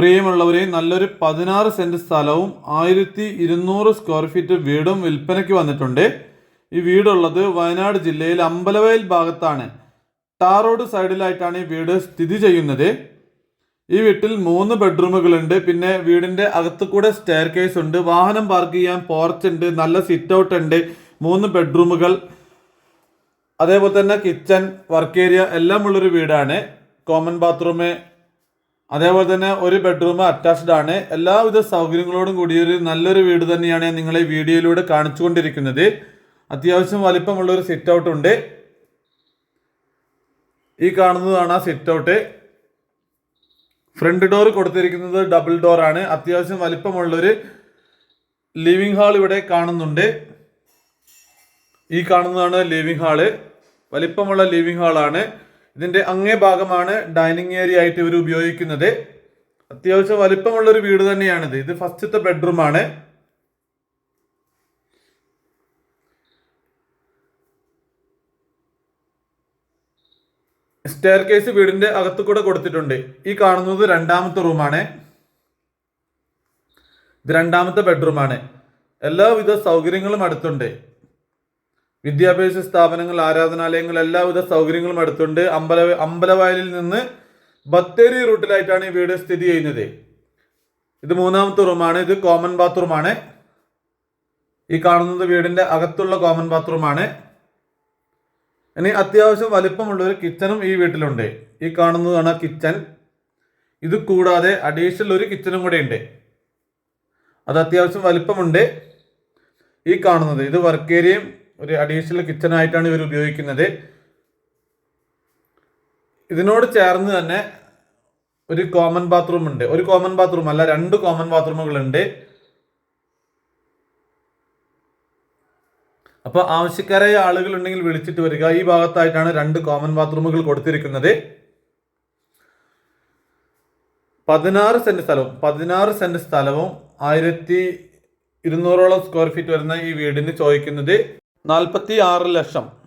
പ്രിയമുള്ളവരെ നല്ലൊരു പതിനാറ് സെന്റ് സ്ഥലവും ആയിരത്തി ഇരുന്നൂറ് സ്ക്വയർ ഫീറ്റ് വീടും വിൽപ്പനയ്ക്ക് വന്നിട്ടുണ്ട്. ഈ വീടുള്ളത് വയനാട് ജില്ലയിൽ അമ്പലവയൽ ഭാഗത്താണ്. ടാർ റോഡ് സൈഡിലായിട്ടാണ് ഈ വീട് സ്ഥിതി ചെയ്യുന്നത്. ഈ വീട്ടിൽ മൂന്ന് ബെഡ്റൂമുകളുണ്ട്. പിന്നെ വീടിന്റെ അകത്ത് കൂടെ സ്റ്റെയർ കേസ് ഉണ്ട്. വാഹനം പാർക്ക് ചെയ്യാൻ പോർച്ച് ഉണ്ട്. നല്ല സിറ്റ് ഔട്ട് ഉണ്ട്. മൂന്ന് ബെഡ്റൂമുകൾ. അതേപോലെ തന്നെ കിച്ചൺ വർക്ക് ഏരിയ എല്ലാം ഉള്ളൊരു വീടാണ്. കോമൺ ബാത്റൂം അതേപോലെ തന്നെ ഒരു ബെഡ്റൂം അറ്റാച്ച്ഡ് ആണ്. എല്ലാവിധ സൗകര്യങ്ങളോടും കൂടി ഒരു നല്ലൊരു വീട് തന്നെയാണ് ഞാൻ നിങ്ങളെ വീഡിയോയിലൂടെ കാണിച്ചു കൊണ്ടിരിക്കുന്നത് അത്യാവശ്യം വലിപ്പമുള്ള ഒരു സിറ്റ് ഔട്ട് ഉണ്ട്. ഈ കാണുന്നതാണ് ആ സിറ്റ് ഔട്ട് ഫ്രണ്ട് ഡോർ കൊടുത്തിരിക്കുന്നത് ഡബിൾ ഡോർ ആണ്. അത്യാവശ്യം വലിപ്പമുള്ളൊരു ലിവിംഗ് ഹാൾ ഇവിടെ കാണുന്നുണ്ട്. ഈ കാണുന്നതാണ് ലിവിംഗ് ഹാൾ വലിപ്പമുള്ള ലിവിംഗ് ഹാളാണ് ഇതിന്റെ അങ്ങേ ഭാഗമാണ് ഡൈനിങ് ഏരിയ ആയിട്ട് ഇവർ ഉപയോഗിക്കുന്നത്. അത്യാവശ്യം വലിപ്പമുള്ള ഒരു വീട് തന്നെയാണിത്. ഇത് ഫസ്റ്റത്തെ ബെഡ്റൂം ആണ്. സ്റ്റെയർ കേസ് വീടിന്റെ അകത്തു കൂടെ കൊടുത്തിട്ടുണ്ട്. ഈ കാണുന്നത് രണ്ടാമത്തെ റൂമാണ് ഇത് രണ്ടാമത്തെ ബെഡ്റൂമാണ് എല്ലാവിധ സൗകര്യങ്ങളും അടുത്തുണ്ട്. വിദ്യാഭ്യാസ സ്ഥാപനങ്ങൾ ആരാധനാലയങ്ങൾ എല്ലാവിധ സൗകര്യങ്ങളും അടുത്തുണ്ട്. അമ്പല അമ്പലവയലിൽ നിന്ന് ബത്തേരി റൂട്ടിലായിട്ടാണ് ഈ വീട് സ്ഥിതി ചെയ്യുന്നത്. ഇത് മൂന്നാമത്തെ റൂമാണ്. ഇത് കോമൺ ബാത്റൂമാണ് ഈ കാണുന്നത് വീടിന്റെ അകത്തുള്ള കോമൺ ബാത്റൂമാണ് ഇനി അത്യാവശ്യം വലിപ്പമുള്ള ഒരു കിച്ചണും ഈ വീട്ടിലുണ്ട്. ഈ കാണുന്നതാണ് കിച്ചൺ ഇത് കൂടാതെ അഡീഷണൽ ഒരു കിച്ചണും കൂടെ ഉണ്ട് അത് അത്യാവശ്യം വലിപ്പമുണ്ട്. ഈ കാണുന്നത് ഇത് വർക്ക് ഏരിയയും ഒരു അഡീഷണൽ കിച്ചൺ ആയിട്ടാണ് ഇവർ ഉപയോഗിക്കുന്നത്. ഇതിനോട് ചേർന്ന് തന്നെ ഒരു കോമൺ ബാത്റൂം ഉണ്ട്. ഒരു കോമൺ ബാത്റൂം അല്ല രണ്ട് കോമൺ ബാത്റൂമുകൾ ഉണ്ട്. അപ്പോൾ ആവശ്യക്കാരായ ആളുകൾ ഉണ്ടെങ്കിൽ വിളിച്ചിട്ട് വരിക. ഈ ഭാഗത്തായിട്ടാണ് രണ്ട് കോമൺ ബാത്റൂമുകൾ കൊടുത്തിരിക്കുന്നത്. പതിനാറ് സെന്റ് സ്ഥലവും പതിനാറ് സെന്റ് സ്ഥലവും ആയിരത്തി ഇരുന്നൂറോളം സ്ക്വയർ ഫീറ്റ് വരുന്ന ഈ വീടിന് ചോദിക്കുന്നത് നാൽപ്പത്തി ആറ് ലക്ഷം.